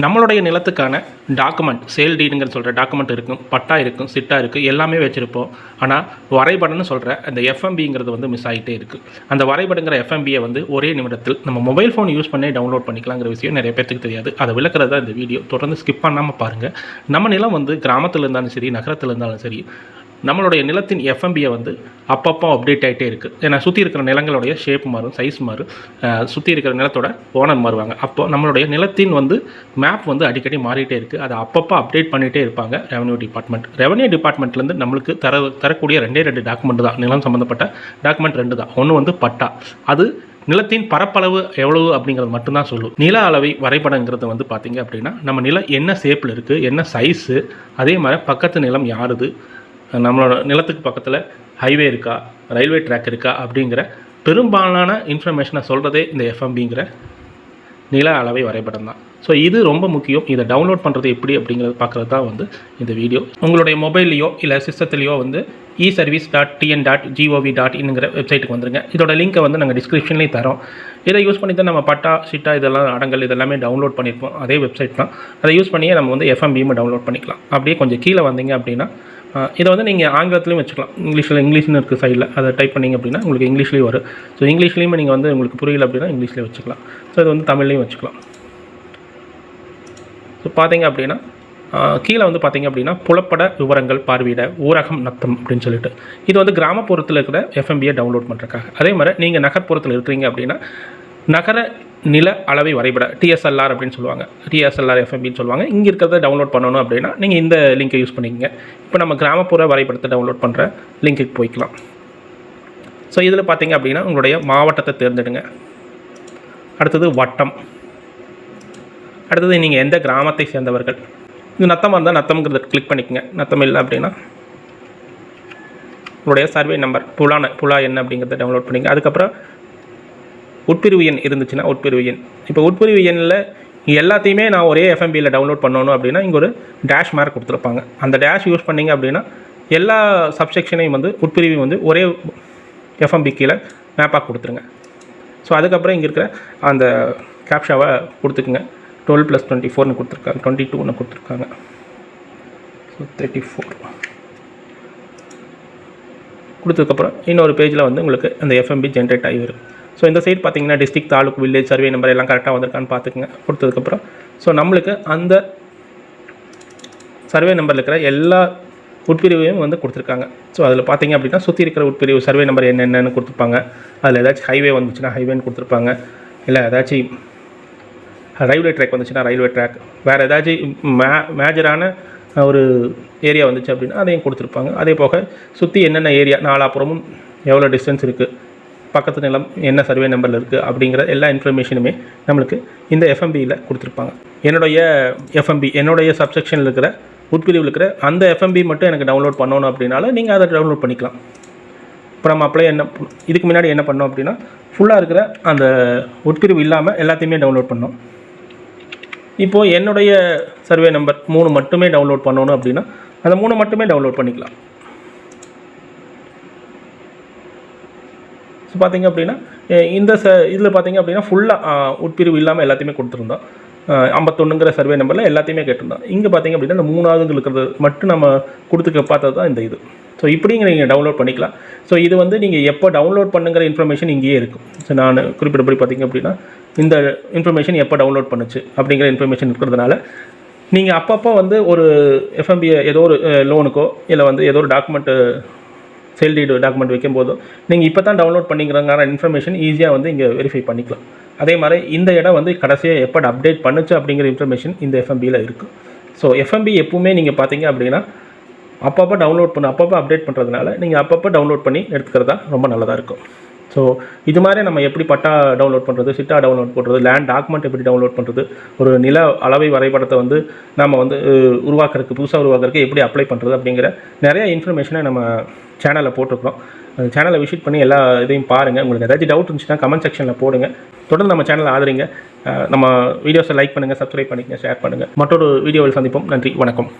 நம்மளுடைய நிலத்துக்கான document sale டீடுங்கிற சொல்கிற document இருக்கும் பட்டா இருக்கும் சிட்டா இருக்குது எல்லாமே வச்சுருப்போம். ஆனால் வரைபடம்னு சொல்கிற அந்த எஃப்எம்பிங்கிறது வந்து மிஸ் ஆகிட்டே இருக்குது அந்த வரைபடங்கிற எஃப்எம்பியை வந்து ஒரே நிமிடத்தில் நம்ம மொபைல் ஃபோன் யூஸ் பண்ணி டவுன்லோட் பண்ணிக்கலாங்கிற விஷயம் நிறைய பேத்துக்கு தெரியாது. அதை விளக்குறது தான் இந்த வீடியோ தொடர்ந்து ஸ்கிப் பண்ணாமல் பாருங்கள் நம்ம நிலம் வந்து கிராமத்தில் இருந்தாலும் சரி நகரத்தில் இருந்தாலும் சரி நம்மளுடைய நிலத்தின் எஃப்எம்பியை வந்து அப்பப்போ அப்டேட் ஆகிட்டே இருக்குது ஏன்னா சுற்றி இருக்கிற நிலங்களுடைய ஷேப் மாறும் சைஸ் மாறும். சுற்றி இருக்கிற நிலத்தோட ஓனர் மாறுவாங்க. அப்போ நம்மளுடைய நிலத்தின் வந்து மேப் வந்து அடிக்கடி மாறிட்டே இருக்குது அதை அப்பப்போ அப்டேட் பண்ணிகிட்டே இருப்பாங்க ரெவன்யூ டிபார்ட்மெண்ட் ரெவன்யூ டிபார்ட்மெண்ட்லேருந்து நம்மளுக்கு தர தரக்கூடிய ரெண்டே ரெண்டு டாக்குமெண்ட் தான். நிலம் சம்மந்தப்பட்ட டாக்குமெண்ட் ரெண்டு தான். ஒன்று வந்து பட்டா. அது நிலத்தின் பரப்பளவு எவ்வளவு அப்படிங்கிறது மட்டும்தான் சொல்லும். நில அளவை வரைபடங்கிறது வந்து பார்த்திங்க அப்படின்னா நம்ம நிலம் என்ன ஷேப்பில் இருக்குது என்ன சைஸு அதே மாதிரி பக்கத்து நிலம் யாருது நம்மளோட நிலத்துக்கு பக்கத்தில் ஹைவே இருக்கா ரயில்வே ட்ராக் இருக்கா அப்படிங்கிற பெரும்பாலான இன்ஃபர்மேஷனை சொல்கிறதே இந்த எஃப்எம்பிங்கிற நில அளவை வரைபடம் தான். ஸோ இது ரொம்ப முக்கியம். இதை டவுன்லோட் பண்ணுறது எப்படி அப்படிங்கிறது பார்க்குறது தான் வந்து இந்த வீடியோ உங்களுடைய மொபைல்லையோ இல்லை சிஸ்டத்துலேயோ வந்து E service dot TN dot GOV dot இன்னுங்கிற வெப்சைட்டுக்கு வந்துருங்க. இதோட லிங்க்கை வந்து நாங்கள் டிஸ்கிரிப்ஷன்லேயும் தரோம். இதை யூஸ் பண்ணி தான் நம்ம பட்டா சிட்டா இதெல்லாம் அடங்கல் இதெல்லாமே டவுன்லோட் பண்ணியிருப்போம் அதே வெப்சைட் தான். அதை யூஸ் பண்ணியே நம்ம வந்து எஃப்எம்பியும் டவுன்லோட் பண்ணிக்கலாம். அப்படியே கொஞ்சம் கீழே வந்தீங்க அப்படின்னா இதை வந்து நீங்கள் ஆங்கிலத்துலேயும் வச்சுக்கலாம். இங்கிலீஷில் இங்கிலீஷ்னு இருக்குது சைடில் அதை டைப் பண்ணிங்க அப்படின்னா உங்களுக்கு இங்கிலீஷ்லேயும் வரும். ஸோ இங்கிலீஷ்லேயுமே நீங்கள் வந்து உங்களுக்கு புரியல அப்படின்னா இங்கிலீஷ்லேயே வச்சுக்கலாம். ஸோ இது வந்து தமிழ்லையும் வச்சுக்கலாம். ஸோ பார்த்தீங்க அப்படின்னா கீழே வந்து பார்த்தீங்க அப்படின்னா புலப்பட விவரங்கள் பார்வையிட ஊரகம் நத்தம் அப்படின்னு சொல்லிட்டு. இது வந்து கிராமப்புறத்தில் இருக்கிற எஃப்எம்பியை டவுன்லோட் பண்ணுறக்காக அதே மாதிரி நீங்கள் நகர்ப்புறத்தில் இருக்கிறீங்க அப்படின்னா நகர நில அளவை வரைபட டிஎஸ்எல்ஆர் அப்படின்னு சொல்லுவாங்க. டிஎஸ்எல்ஆர் எஃப்எம்பின்னு சொல்லுவாங்க. இங்கே இருக்கிறத டவுன்லோட் பண்ணணும் அப்படின்னா நீங்கள் இந்த லிங்கை யூஸ் பண்ணிக்கங்க. இப்போ நம்ம கிராமப்புற வரைபடத்தை டவுன்லோட் பண்ணுற லிங்க்குக்கு போய்க்கலாம். ஸோ இதில் பார்த்தீங்க அப்படின்னா உங்களுடைய மாவட்டத்தை தேர்ந்தெடுங்க. அடுத்தது வட்டம். அடுத்தது நீங்கள் எந்த கிராமத்தை சேர்ந்தவர்கள்? இது நத்தமாக இருந்தால் நத்தம்ங்கிறத கிளிக் பண்ணிக்கங்க. நத்தம் இல்லை அப்படின்னா உங்களுடைய சர்வே நம்பர் புலான புலா என்ன அப்படிங்கிறத டவுன்லோட் பண்ணிங்க அதுக்கப்புறம் உட்பிரிவு எண் இருந்துச்சுன்னா உட்பிரிவு எண். இப்போ உட்பிரிவு எண்ணில் எல்லாத்தையுமே நான் ஒரே எஃப்எம்பியில் டவுன்லோட் பண்ணணும் அப்படின்னா இங்கே ஒரு டேஷ் மார்க் கொடுத்துருப்பாங்க. அந்த டேஷ் யூஸ் பண்ணீங்க அப்படின்னா எல்லா சப்செக்ஷனையும் வந்து உட்பிரிவு வந்து ஒரே எஃப்எம்பி கீழே மேப்பாக கொடுத்துருங்க. ஸோ அதுக்கப்புறம் இங்கே இருக்கிற அந்த கேப்ஷாவை கொடுத்துக்குங்க. டுவெல் ப்ளஸ் டுவெண்ட்டி ஃபோர்னு கொடுத்துருக்காங்க. டுவெண்ட்டி டூன்னு கொடுத்துருக்காங்க. ஸோ தேர்ட்டி ஃபோர் கொடுத்ததுக்கப்புறம் இன்னொரு பேஜில் வந்து உங்களுக்கு அந்த எஃப்எம்பி ஜென்ரேட் ஆகி வரும். ஸோ இந்த சைடு பார்த்தீங்கன்னா district taluk village survey number எல்லாம் கரெக்டாக வந்திருக்கான்னு பார்த்துக்குங்க கொடுத்ததுக்கப்புறம். ஸோ நம்மளுக்கு அந்த சர்வே நம்பரில் இருக்கிற எல்லா உட்பிரிவையும் வந்து கொடுத்துருக்காங்க. ஸோ அதில் பார்த்தீங்க அப்படின்னா சுற்றி இருக்கிற உட்பிரிவு சர்வே நம்பர் என்னென்னு கொடுத்துருப்பாங்க. அதில் ஏதாச்சும் ஹைவே வந்துச்சுன்னா ஹைவேன்னு கொடுத்துருப்பாங்க. இல்லை ஏதாச்சும் ரயில்வே ட்ராக் வந்துச்சுன்னா ரயில்வே ட்ராக் வேறு ஏதாச்சும் மே மேஜரான ஒரு ஏரியா வந்துச்சு அப்படின்னா அதையும் கொடுத்துருப்பாங்க. அதே போக சுற்றி என்னென்ன ஏரியா நாலாப்புறமும் எவ்வளோ டிஸ்டன்ஸ் இருக்குது பக்கத்து நிலம் என்ன சர்வே நம்பரில் இருக்குது அப்படிங்கிற எல்லா இன்ஃபர்மேஷனுமே நம்மளுக்கு இந்த எஃப்எம்பியில் கொடுத்துருப்பாங்க. என்னுடைய எஃப்எம்பி என்னுடைய சப்செக்ஷனில் இருக்கிற உட்பிரிவில் இருக்கிற அந்த எஃப்எம்பி மட்டும் எனக்கு டவுன்லோட் பண்ணணும் அப்படின்னாலும் நீங்கள் அதை டவுன்லோட் பண்ணிக்கலாம். இப்போ நம்ம அப்ளை என்ன இதுக்கு முன்னாடி என்ன பண்ணோம் அப்படின்னா ஃபுல்லாக இருக்கிற அந்த உட்பிரிவு இல்லாமல் எல்லாத்தையுமே டவுன்லோட் பண்ணோம். இப்போது என்னுடைய சர்வே நம்பர் மூணு மட்டுமே டவுன்லோட் பண்ணணும் அப்படின்னா அந்த மூணு மட்டுமே டவுன்லோட் பண்ணிக்கலாம். ஸோ பார்த்தீங்க அப்படின்னா இந்த ச இதில் பார்த்தீங்க அப்படின்னா ஃபுல்லாக உட்பிரிவு இல்லாமல் எல்லாத்தையுமே கொடுத்துருந்தோம் ஐம்பத்தொன்னுங்கிற சர்வே நம்பரில் எல்லாத்தையுமே கேட்டிருந்தோம் இங்கே பார்த்தீங்க அப்படின்னா இந்த மூணாவதுங்க இருக்கிறது மட்டும் நம்ம கொடுத்துக்க பார்த்தது தான் இந்த இது. ஸோ இப்படிங்க நீங்கள் டவுன்லோட் பண்ணிக்கலாம். ஸோ இது வந்து நீங்கள் எப்போ டவுன்லோட் பண்ணுங்கிற இன்ஃபர்மேஷன் இங்கேயே இருக்கும். ஸோ நான் குறிப்பிட்டபடி பார்த்தீங்க அப்படின்னா இந்த இன்ஃபர்மேஷன் எப்போ டவுன்லோட் பண்ணுச்சு அப்படிங்கிற இன்ஃபர்மேஷன் இருக்கிறதுனால நீங்கள் அப்பப்போ வந்து ஒரு எஃப்எம்பிஏ ஏதோ ஒரு லோனுக்கோ இல்லை வந்து ஏதோ ஒரு டாக்குமெண்ட்டு சேல் டீடு டாக்குமெண்ட் வைக்கும் போதும் நீங்கள் இப்போ தான் டவுன்லோட் பண்ணிக்கிறங்கிற இன்ஃபர்மேஷன் ஈஸியாக வந்து இங்கே வெரிஃபை பண்ணிக்கலாம். அதே மாதிரி இந்த இடம் வந்து கடைசியாக எப்போ அப்டேட் பண்ணுச்சு அப்படிங்கிற இன்ஃபர்மேஷன் இந்த எஃப்எம்பியில் இருக்குது ஸோ எஃப்எம்பி எப்பவுமே நீங்கள் பார்த்தீங்க அப்படின்னா அப்பப்போ டவுன்லோட் பண்ண அப்பப்போ அப்டேட் பண்ணுறதுனால நீங்கள் அப்பப்போ டவுன்லோட் பண்ணி எடுத்துக்கிறதா ரொம்ப நல்லதாக இருக்கும். ஸோ இது மாதிரி நம்ம எப்படி பட்டா டவுன்லோட் பண்ணுறது சிட்டா டவுன்லோட் பண்ணுறது லேண்ட் டாக்குமெண்ட் எப்படி டவுன்லோட் பண்ணுறது ஒரு நில அளவை வரைபடத்தை வந்து நம்ம வந்து உருவாக்குறதுக்கு புதுசாக உருவாக்குறதுக்கு எப்படி அப்ளை பண்ணுறது அப்படிங்கிற நிறைய இன்ஃபர்மேஷனை நம்ம சேனலில் போட்டிருக்கிறோம். அந்த சேனலை விசிட் பண்ணி எல்லா இதையும் பாருங்கள் உங்களுக்கு ஏதாச்சும் டவுட் இருந்துச்சுன்னா கமெண்ட் செக்ஷனில் போடுங்க. தொடர்ந்து நம்ம சேனலை ஆதரிங்க. நம்ம வீடியோஸை லைக் பண்ணுங்கள் சப்ஸ்கிரைப் பண்ணிக்கங்க ஷேர் பண்ணுங்கள் மற்றொரு வீடியோவில் சந்திப்போம். நன்றி வணக்கம்.